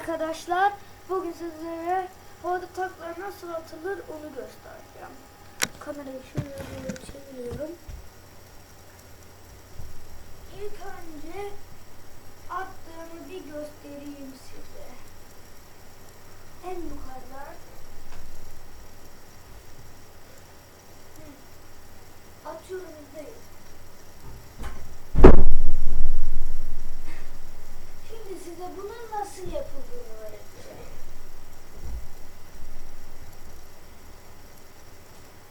arkadaşlar. Bugün sizlere havada taklar nasıl atılır onu göstereceğim. Kamerayı şöyle böyle çeviriyorum. İlk önce attığımı bir göstereyim size. En yukarıdan atıyorum bunun nasıl yapıldığını öğreteceğim.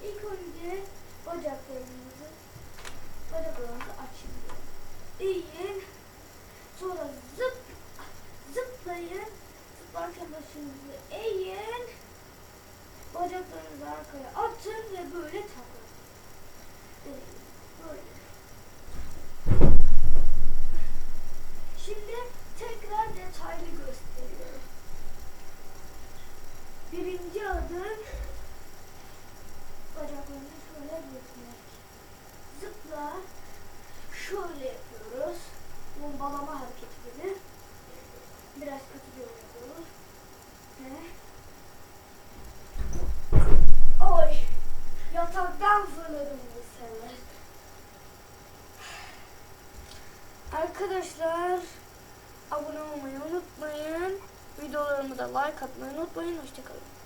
İlk önce bacaklarınızı bacaklarınızı açın. Eğin. Sonra zıp zıplayın. Zıplarken başınızı eğin. Bacaklarınızı arkaya atın ve böyle takın. Birinci adım bacaklarını şöyle bükmek. Zıpla. Şöyle yapıyoruz. Bombalama hareketi gibi. Biraz kötü görünüyor. Ve Oy! Yataktan fırladım sefer. Arkadaşlar abone olmayı unutmayın. Videolarımı da like atmayı unutmayın. Hoşçakalın.